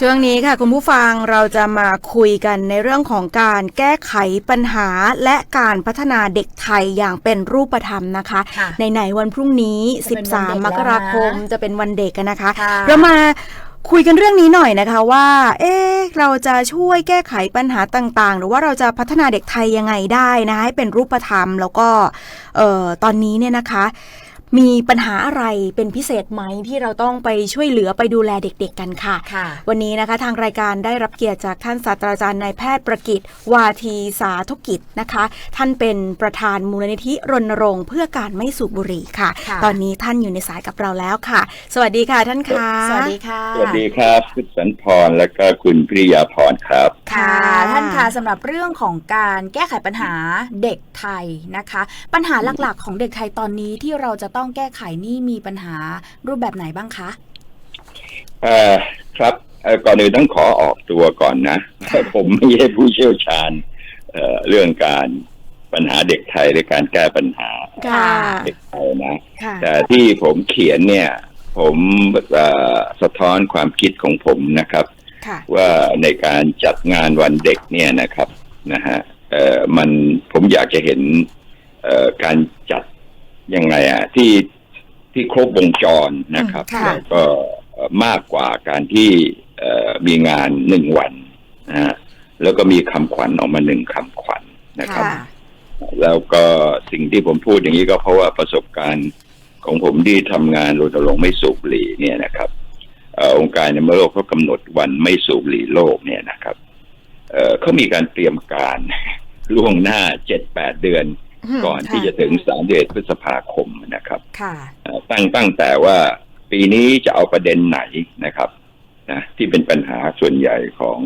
ช่วงนี้ค่ะคุณผู้ฟังเราจะมาคุยกันในเรื่องของการแก้ไขปัญหาและการพัฒนาเด็กไทยอย่างเป็นรูปธรรมนะคะค่ะในไหนๆวันพรุ่งนี้จะเป็นวันเด็ก13 มกราคมแล้วนะจะเป็นวันเด็กกันนะคะค่ะเรามาคุยกันเรื่องนี้หน่อยนะคะว่า เอ๊ะ เราจะช่วยแก้ไขปัญหาต่างๆ หรือว่าเราจะพัฒนาเด็กไทยยังไงได้นะให้เป็นรูปธรรม แล้วก็ เอ่อ ตอนนี้เนี่ยนะคะ มีปัญหาอะไรเป็นพิเศษไหมที่เราต้องไปช่วยเหลือไปดูแลเด็กๆกันค่ะค่ะ วันนี้นะคะทางรายการได้รับเกียรติจากท่านศาสตราจารย์นายแพทย์ประกิตวาทีสาธุกิจนะคะ ท่านเป็นประธานมูลนิธิรณรงค์เพื่อการไม่สูบบุหรี่ค่ะค่ะตอนนี้ท่านอยู่ในสายกับเราแล้วค่ะ สวัสดีค่ะท่านคะสวัสดีค่ะ สวัสดีครับคุณสันพรและก็คุณพิริยาพรครับ ค่ะท่าน คะสำหรับเรื่องของการแก้ไขปัญหาเด็กไทยนะคะ ปัญหาหลักๆ ของเด็กไทยตอนนี้ที่เราจะต้องแก้ไขนี่มีปัญหารูปแบบไหนบ้างคะเอ่อครับเอ่อก่อนอื่นต้องขอออกตัวก่อนนะค่ะผมไม่ใช่ผู้เชี่ยวชาญเอ่อเรื่องการปัญหาเด็กไทยหรือการแก้ปัญหาค่ะเด็กไทยนะค่ะแต่ที่ผมเขียนเนี่ย ผมเอ่อสะท้อนความคิดของผมนะครับค่ะ ว่าในการจัดงานวันเด็กเนี่ยนะครับนะฮะเอ่อมันผมอยากจะเห็นเอ่อการจัดยังไงอะที่ที่ครบวงจรนะครับอืมค่ะแล้วก็เอ่อมากกว่าการที่เอ่อมีงานหนึ่งวันนะฮะแล้วก็มีคำขวัญออกมาหนึ่งคำขวัญนะครับค่ะแล้วก็สิ่งที่ผมพูดอย่างนี้ก็เพราะว่าประสบการณ์ของผมที่ทำงานรณรงค์ไม่สูบบุหรี่เนี่ยนะครับเอ่อองค์การอนามัยโลกเขากำหนดวันไม่สูบบุหรี่โลกเนี่ยนะครับเอ่อเขามีการเตรียมการล่วงหน้าเจ็ดแปดเดือน ก่อนที่จะถึงสามเดือนพฤษภาคมนะครับค่ะเอ่อตั้งตั้งแต่ว่าปีนี้จะเอาประเด็นไหนนะครับนะที่เป็นปัญหาส่วนใหญ่ของ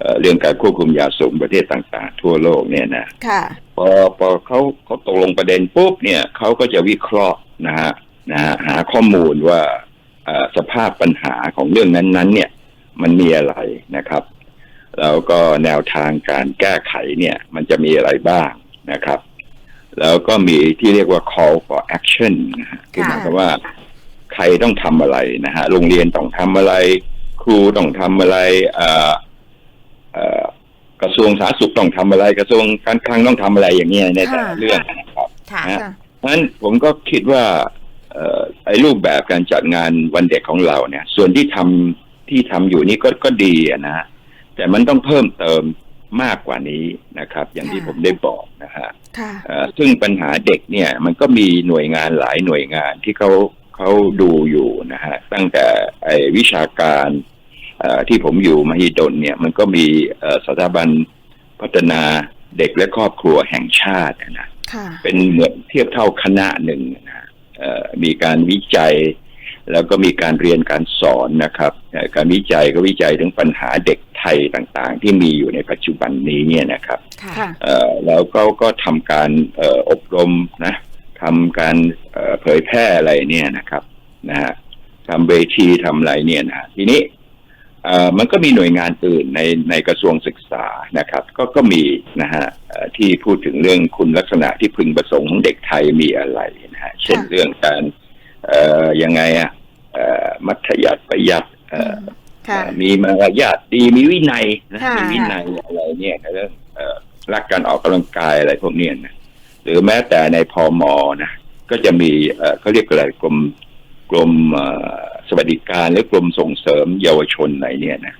เอ่อเรื่องการควบคุมยาสูบประเทศต่างๆ ทั่วโลกเนี่ยนะค่ะพอพอเขาเขาตกลงประเด็นปุ๊บเนี่ยเขาก็จะวิเคราะห์นะฮะนะฮะหาข้อมูลว่าเอ่อ สภาพปัญหาของเรื่องนั้นๆ เนี่ย มันมีอะไรนะครับ แล้วก็แนวทางการแก้ไขเนี่ย มันจะมีอะไรบ้างนะครับ แล้วก็มีที่เรียกว่า call for action นะฮะคือหมายความว่าใครต้องทำอะไรนะฮะโรงเรียนต้องทำอะไร ครูต้องทำอะไรเอ่อเอ่อกระทรวงสาธารณสุขต้องทำอะไร กระทรวงการคลังต้องทำอะไรอย่างเงี้ยในแต่ละค่ะเรื่องนะครับค่ะฮะค่ะเพราะฉะนั้นผมก็คิดว่าเอ่อ ไอ้รูปแบบการจัดงานวันเด็กของเราเนี่ย ส่วนที่ทำที่ทำอยู่นี่ก็ก็ดีอะนะฮะแต่มันต้องเพิ่มเติมมากกว่านี้นะครับ อย่างที่ค่ะผมได้บอกนะฮะค่ะเอ่อซึ่งปัญหาเด็กเนี่ย มันก็มีหน่วยงานหลายหน่วยงานที่เขาเขาดูอยู่นะฮะตั้งแต่ไอ้วิชาการเอ่อที่ผมอยู่มหิดลเนี่ย มันก็มีเอ่อสถาบันพัฒนาเด็กและครอบครัวแห่งชาตินะค่ะเป็นเหมือนเทียบเท่าคณะหนึ่งนะฮะเอ่อ มีการวิจัย แล้วก็มีการเรียนการสอนนะครับเอ่อการวิจัยก็วิจัยถึงปัญหาเด็กไทยต่างๆ ที่มีอยู่ในปัจจุบันนี้เนี่ยนะครับค่ะค่ะเอ่อแล้วก็ก็ทำการเอ่ออบรมนะทำการเอ่อเผยแพร่อะไรเนี่ยนะครับนะฮะทำเวทีทำอะไรเนี่ยนะทีนี้เอ่อ มันก็มีหน่วยงานอื่นในในกระทรวงศึกษานะครับ ก็ก็มีนะฮะเอ่อที่พูดถึงเรื่องคุณลักษณะที่พึงประสงค์ของเด็กไทยมีอะไรนะฮะเช่นค่ะเรื่องการเอ่อยังไงอะเอ่อมัธยัติประหยัดเอ่อค่ะเอ่อมีมารยาทดีมีวินัยนะค่ะมีวินัยอะไรเนี่ยเรื่องเอ่อรักการออกกำลังกายอะไรพวกเนี้ยนะหรือแม้แต่ในพอมอนะก็จะมีเอ่อเขาเรียกอะไรกรม กรมเอ่อสวัสดิการหรือกรมส่งเสริมเยาวชนอะไรเนี่ยนะ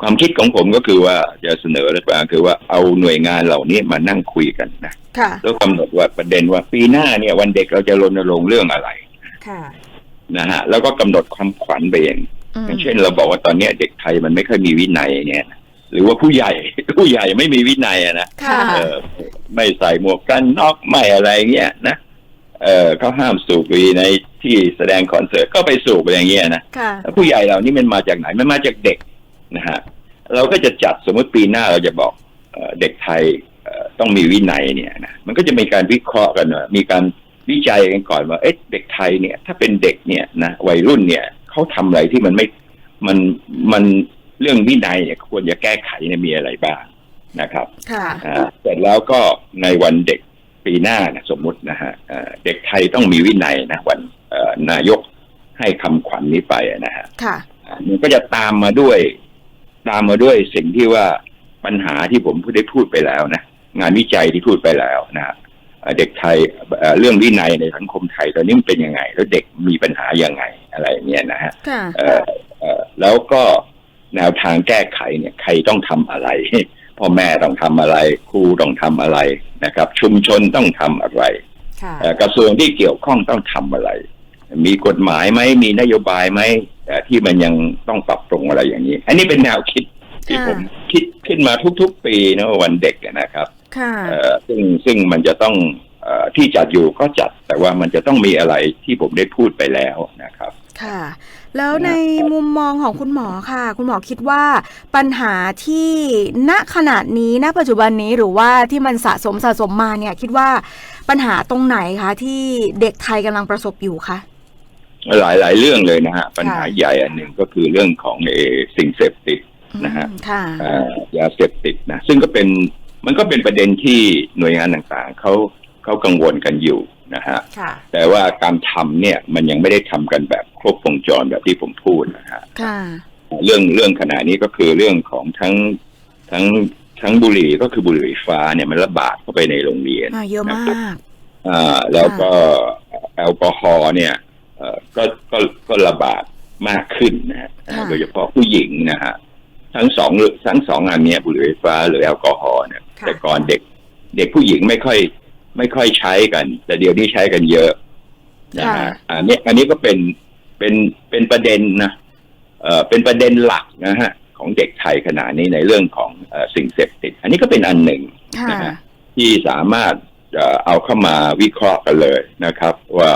ความคิดของผมก็คือว่าจะเสนอรัฐบาลคือว่าเอาหน่วยงานเหล่านี้มานั่งคุยกันนะค่ะแล้วกำหนดว่าประเด็นว่าปีหน้าเนี่ย วันเด็กเราจะรณรงค์เรื่องอะไรค่ะนะฮะแล้วก็กำหนดความขวัญไปเองอืมอย่างเช่น เราบอกว่าตอนเนี้ยเด็กไทยมันไม่ค่อยมีวินัยเนี่ยนะหรือว่าผู้ใหญ่ผู้ใหญ่ไม่มีวินัยอะนะค่ะเออไม่ใส่หมวกกันน็อกไม่อะไรเงี้ยนะ เออเขาห้ามสูบบุหรี่ในที่แสดงคอนเสิร์ตก็ไปสูบอะไรอย่างเงี้ยนะค่ะแล้วผู้ใหญ่เหล่านี้มันมาจากไหนมันมาจากเด็กนะฮะเราก็จะจัดสมมติปีหน้าเราจะบอกเอ่อเด็กไทยเอ่อต้องมีวินัยเนี่ยนะมันก็จะมีการวิเคราะห์กันว่ามีการวิจัยกันก่อนว่าเอ๊ะเด็กไทยเนี่ย ถ้าเป็นเด็กเนี่ยนะวัยรุ่นเนี่ยเขาทำอะไรที่มันไม่มันมันเรื่องวินัยเนี่ยควรจะแก้ไขเนี่ยมีอะไรบ้างนะครับค่ะอ่าเสร็จแล้วก็ในวันเด็ก ปีหน้านะสมมุตินะฮะเอ่อเด็กไทยต้องมีวินัยนะวันเอ่อนายกให้คำขวัญนี้ไปนะฮะค่ะเมันก็จะตามมาด้วย ตามมาด้วยสิ่งที่ว่าปัญหาที่ผมได้พูดไปแล้วนะงานวิจัยที่พูดไปแล้วนะเอ่อเด็กไทยเอ่อเรื่องวินัยในสังคมไทยตอนนี้มันเป็นยังไง แล้วเด็กมีปัญหายังไงอะไรอย่างเงี้ยนะฮะค่ะเอ่อเอ่อแล้วก็แนวทางแก้ไขเนี่ย ใครต้องทำอะไร พ่อแม่ต้องทำอะไร ครูต้องทำอะไรนะครับ ชุมชนต้องทำอะไรค่ะเอ่อกระทรวงที่เกี่ยวข้องต้องทำอะไร มีกฎหมายไหมมีนโยบายไหมเอ่อที่มันยังต้องปรับปรุงอะไรอย่างนี้ อันนี้เป็นแนวคิดที่ค่ะผมคิดขึ้นมาทุกๆ ปีนะวันเด็กนะครับค่ะเอ่อซึ่งซึ่งมันจะต้องเอ่อที่จัดอยู่ก็จัดแต่ว่ามันจะต้องมีอะไรที่ผมได้พูดไปแล้วนะครับ ค่ะ แล้วในมุมมองของคุณหมอค่ะ คุณหมอคิดว่าปัญหาที่ณขณะนี้ณปัจจุบันนี้หรือว่าที่มันสะสมสะสมมาเนี่ย คิดว่าปัญหาตรงไหนคะที่เด็กไทยกำลังประสบอยู่คะหลายหลายเรื่องเลยนะฮะ ปัญหาใหญ่อันหนึ่งก็คือเรื่องของเออสิ่งเสพติดนะฮะอืมค่ะอ่ายาเสพติดนะซึ่งก็เป็นมันก็เป็นประเด็นที่หน่วยงานต่างๆเขาเขากังวลกันอยู่ นะฮะค่ะแต่ว่าการทำเนี่ยมันยังไม่ได้ทำกันแบบครบวงจรแบบที่ผมพูดนะฮะค่ะเรื่องเรื่องขณะนี้ก็คือเรื่องของทั้งทั้งทั้งบุหรี่ก็คือบุหรี่ไฟฟ้าเนี่ยมันระบาดเข้าไปในโรงเรียนอ่าเยอะมากอ่าแล้วก็แอลกอฮอล์เนี่ยเอ่อก็ก็ก็ระบาดมากขึ้นนะฮะค่ะโดยเฉพาะผู้หญิงนะฮะทั้งสองทั้งสองอันเนี้ยบุหรี่ไฟฟ้าหรือแอลกอฮอล์เนี่ยค่ะแต่ก่อนเด็กเด็กผู้หญิงไม่ค่อย ไม่ค่อยใช้กัน แต่เดี๋ยวนี้ใช้กันเยอะนะค่ะฮะอันนี้อันนี้ก็เป็นเป็นเป็นประเด็นนะเอ่อเป็นประเด็นหลักนะฮะของเด็กไทยขณะนี้ในเรื่องของเอ่อสิ่งเสพติด อันนี้ก็เป็นอันหนึ่งค่ะนะฮะที่สามารถเอ่อเอาเข้ามาวิเคราะห์กันเลยนะครับ ว่า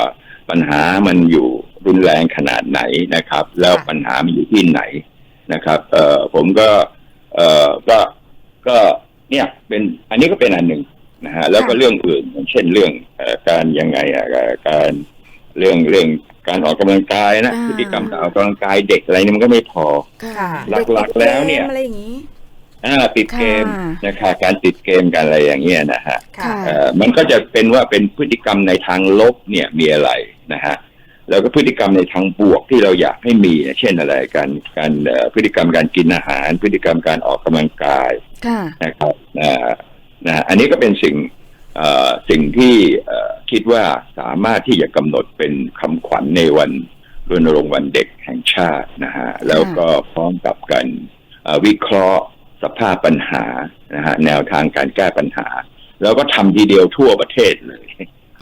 ปัญหามันอยู่รุนแรงขนาดไหนนะครับ แล้วค่ะปัญหามันอยู่ที่ไหนนะครับ เอ่อผมก็ เอ่อก็ก็เนี่ยเป็นอันนี้ก็เป็นอันหนึ่ง นะฮะแล้วก็ค่ะเรื่องอื่นอย่างเช่นเรื่องเอ่อการยังไงอะเอ่อการเรื่องเรื่องการออกกำลังกายนะอ่าพฤติกรรมการออกกำลังกายเด็กอะไรนี่มันก็ไม่พอค่ะหลักๆแล้วเนี่ยด็กติดกมอะไรอย่างนี้อ่าติดเกมค่ะนะครับการติดเกมกันอะไรอย่างเงี้ยนะฮะค่ะเอ่อมันก็จะเป็นว่าเป็นพฤติกรรมในทางลบเนี่ยมีอะไรนะฮะแล้วก็พฤติกรรมในทางบวกที่เราอยากให้มีเช่นอะไรการการเอ่อพฤติกรรมการกินอาหาร พฤติกรรมการออกกำลังกายค่ะนะครับ นะนะอันนี้ก็เป็นสิ่งเอ่อสิ่งที่เอ่อคิดว่าสามารถที่จะกำหนดเป็นคำขวัญในวันรณรงค์วันเด็กแห่งชาตินะฮะแล้วก็พร้อมกับการเอ่อวิเคราะห์สภาพปัญหานะฮะแนวทางการแก้ปัญหา แล้วก็ทำทีเดียวทั่วประเทศเลย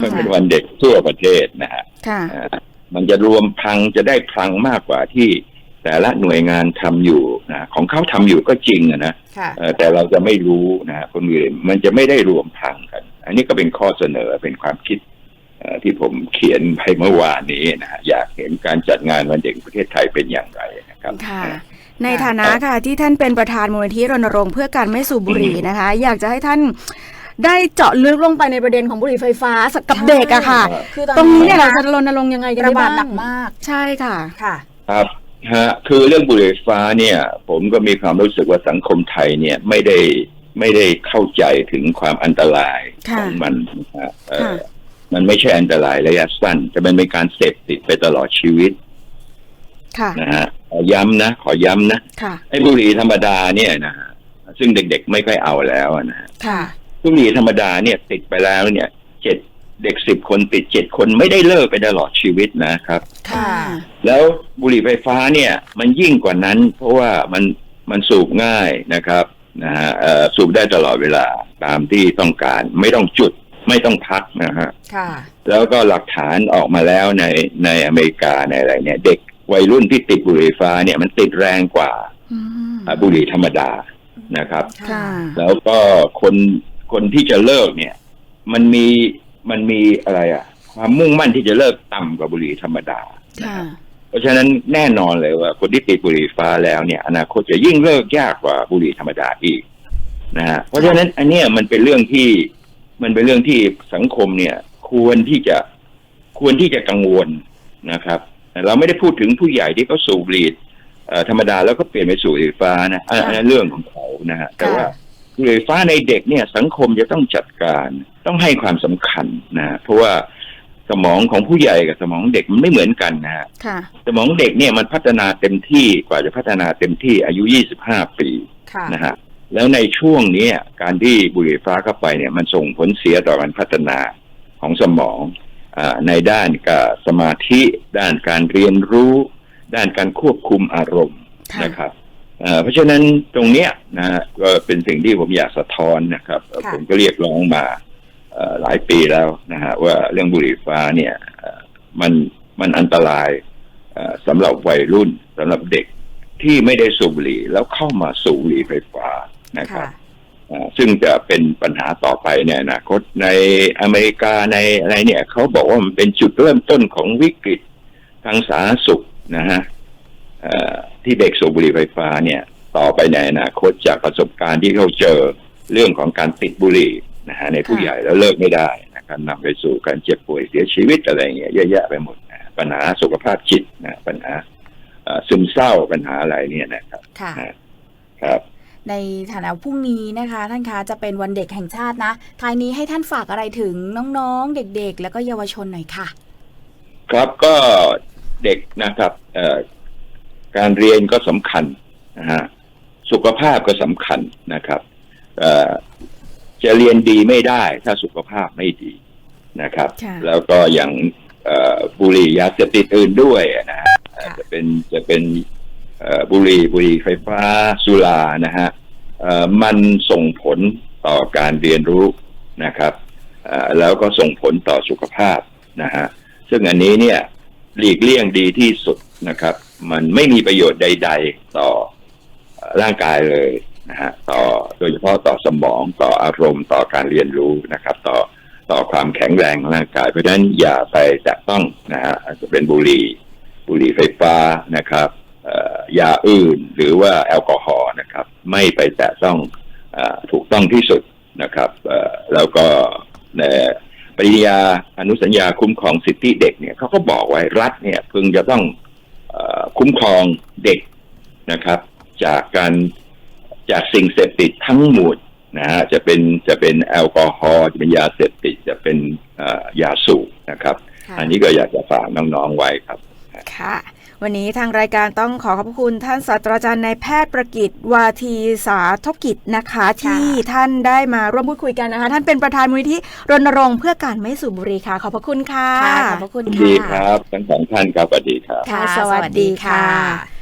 มันเป็นวันเด็กทั่วประเทศนะฮะค่ะอ่ามันจะรวมพลังจะได้พลังมากกว่าที่ แต่ละหน่วยงานทำอยู่นะของเขาทำอยู่ก็จริงอะนะค่ะเอ่อแต่เราจะไม่รู้นะฮะคนอื่นมันจะไม่ได้รวมพลังกัน อันนี้ก็เป็นข้อเสนอเป็นความคิดเอ่อที่ผมเขียนไปเมื่อวานนี้นะฮะอยากเห็นการจัดงานวันเด็กประเทศไทยเป็นอย่างไรนะครับค่ะในฐานะค่ะที่ท่านเป็นประธานมูลนิธิรณรงค์เพื่อการไม่สูบบุหรี่นะคะ อยากจะให้ท่านได้เจาะลึกลงไปในประเด็นของบุหรี่ไฟฟ้ากับเด็กอะค่ะคือตอนตรงนี้นี้เนี่ยนะเราจะรณรงค์ยังไงกันระได้บาดบ้างหนักมาก ใช่ค่ะค่ะ ครับ ฮะคือเรื่องบุหรี่ไฟฟ้าเนี่ย ผมก็มีความรู้สึกว่าสังคมไทยเนี่ยไม่ได้ไม่ได้เข้าใจถึงความอันตรายขค่ะองมันนะฮะเอ่อค่ะมันไม่ใช่อันตรายระยะสั้น แต่มันเป็นการเสพติดไปตลอดชีวิตค่ะนะฮะขอย้ำนะ ขอย้ำนะค่ะไอ้บุหรี่ธรรมดาเนี่ยนะฮะซึ่งเด็กๆไม่ค่อยเอาแล้วนะฮะค่ะบุหรี่ธรรมดาเนี่ย ติดไปแล้วเนี่ยเจ็ด เด็กสิบคนติดเจ็ดคนไม่ได้เลิกไปตลอดชีวิตนะครับ ค่ะ แล้วบุหรี่ไฟฟ้าเนี่ย มันยิ่งกว่านั้น เพราะว่ามันมันสูบง่ายนะครับนะฮะเอ่อสูบได้ตลอดเวลาตามที่ต้องการ ไม่ต้องจุดไม่ต้องพักนะฮะค่ะ แล้วก็หลักฐานออกมาแล้วในในอเมริกาในอะไรเนี่ย เด็กวัยรุ่นที่ติดบุหรี่ไฟฟ้าเนี่ยมันติดแรงกว่าอืมอะบุหรี่ธรรมดานะครับค่ะแล้วก็คนคนที่จะเลิกเนี่ย มันมี มันมีอะไรอะความมุ่งมั่นที่จะเลิกต่ำกว่าบุหรี่ธรรมดา ค่ะ เพราะฉะนั้นแน่นอนเลยว่าคนที่ติดบุหรี่ไฟฟ้าแล้วเนี่ย อนาคตจะยิ่งเลิกยากกว่าบุหรี่ธรรมดาอีกนะฮะเพราะฉะนั้นอันเนี้ยมันเป็นเรื่องที่มันเป็นเรื่องที่สังคมเนี่ย ควรที่จะควรที่จะกังวลนะครับ เราไม่ได้พูดถึงผู้ใหญ่ที่เขาสูบบุหรี่เอ่อธรรมดาแล้วก็เปลี่ยนไปสู่บุหรี่ไฟฟ้านะอันอันนั้นเรื่องของเขานะฮะแต่ว่า บุหรี่ไฟฟ้าในเด็กเนี่ยสังคมจะต้องจัดการต้องให้ความสำคัญนะเพราะว่าสสมองของผู้ใหญ่กับสมองเด็กมันไม่เหมือนกันนะฮะค่ะสมองเด็กเนี่ยมันพัฒนาเต็มที่กว่าจะพัฒนาเต็มที่อายุ 25 ปีค่ะนะฮะแล้วในช่วงนี้การที่บุหรี่ไฟฟ้าเข้าไปเนี่ยมันส่งผลเสียต่อการพัฒนาของสมองอาในด้านการสมาธิ ด้านการเรียนรู้ ด้านการควบคุมอารมณ์ค่ะนะครับ เอ่อเพราะฉะนั้นตรงเนี้ยนะฮะก็เป็นสิ่งที่ผมอยากสะท้อนนะครับเอ่อค่ะผมก็เรียกร้องมาเอ่อหลายปีแล้วนะฮะว่าเรื่องบุหรี่ไฟฟ้าเนี่ยเอ่อมันมันอันตรายเอ่อสำหรับวัยรุ่นสำหรับเด็กที่ไม่ได้สูบบุหรี่แล้วเข้ามาสูบบุหรี่ไฟฟ้านะครับค่ะอ่าซึ่งจะเป็นปัญหาต่อไปในอนาคตในอเมริกาในอะไรเนี่ยเขาบอกว่ามันเป็นจุดเริ่มต้นของวิกฤตทางสาธารณสุขนะฮะเอ่อ ที่เด็กสูบบุหรี่ไฟฟ้าเนี่ย ต่อไปในอนาคตจากประสบการณ์ที่เขาเจอเรื่องของการติดบุหรี่นะฮะในผู้ค่ะใหญ่แล้วเลิกไม่ได้นะครับนำไปสู่การเจ็บป่วยเสียชีวิตอะไรอย่างเงี้ยเยอะแยะไปหมดนะปัญหาสุขภาพจิตนะปัญหาเอ่อซึมเศร้าปัญหาอะไรเนี่ยนะครับค่ะครับ ในฐานะพรุ่งนี้นะคะ ท่านคะจะเป็นวันเด็กแห่งชาตินะท้ายนี้ให้ท่านฝากอะไรถึงน้องๆ เด็กๆ แล้วก็เยาวชนหน่อยค่ะ ครับก็เด็กนะครับเอ่อ การเรียนก็สำคัญนะฮะสุขภาพก็สำคัญนะครับเอ่อจะเรียนดีไม่ได้ ถ้าสุขภาพไม่ดีนะครับค่ะแล้วก็อย่างเอ่อบุหรี่ยาเสพติดอื่นด้วยนะฮะเอ่อค่ะจะเป็นจะเป็นเอ่อบุหรี่บุหรี่ไฟฟ้าสุรานะฮะเอ่อมันส่งผลต่อการเรียนรู้นะครับเอ่อแล้วก็ส่งผลต่อสุขภาพนะฮะซึ่งอันนี้เนี่ยหลีกเลี่ยงดีที่สุดนะครับ มันไม่มีประโยชน์ใด ๆ ต่อร่างกายเลยนะฮะต่อโดยเฉพาะต่อสมองต่ออารมณ์ต่อการเรียนรู้นะครับ ต่อต่อความแข็งแรงร่างกาย เพราะฉะนั้นอย่าไปแตะต้องนะฮะอาจจะเป็นบุหรี่บุหรี่ไฟฟ้านะครับยาอื่นหรือว่าแอลกอฮอล์นะครับ ไม่ไปแตะต้องอถูกต้องที่สุดนะครับแล้วก็ในปริญญาอนุสัญญาคุ้มครองสิทธิเด็กเนี่ยเขาก็บอกไว้รัฐเนี่ยพึงจะต้อง คุ้มครองเด็กนะครับ จากการจากสิ่งเสพติดทั้งหมดนะฮะจะเป็นจะเป็นแอลกอฮอล์จะเป็นยาเสพติดจะเป็นเอ่อยาสูบนะครับค่ะอันนี้ก็อยากจะฝากน้องๆไว้ครับค่ะ วันนี้ทางรายการต้องขอขอบพระคุณท่านศาสตราจารย์นายแพทย์ประกิตวาทีสาธกิจนะคะ ที่ท่านได้มาร่วมพูดคุยกันนะคะ ท่านเป็นประธานมูลนิธิรณรงค์เพื่อการไม่สูบบุหรี่ค่ะ ขอบพระคุณค่ะค่ะขอบพระคุณดีค่ะครับทั้งสองท่านครับสวัสดีครับค่ะสวัสดีค่ะ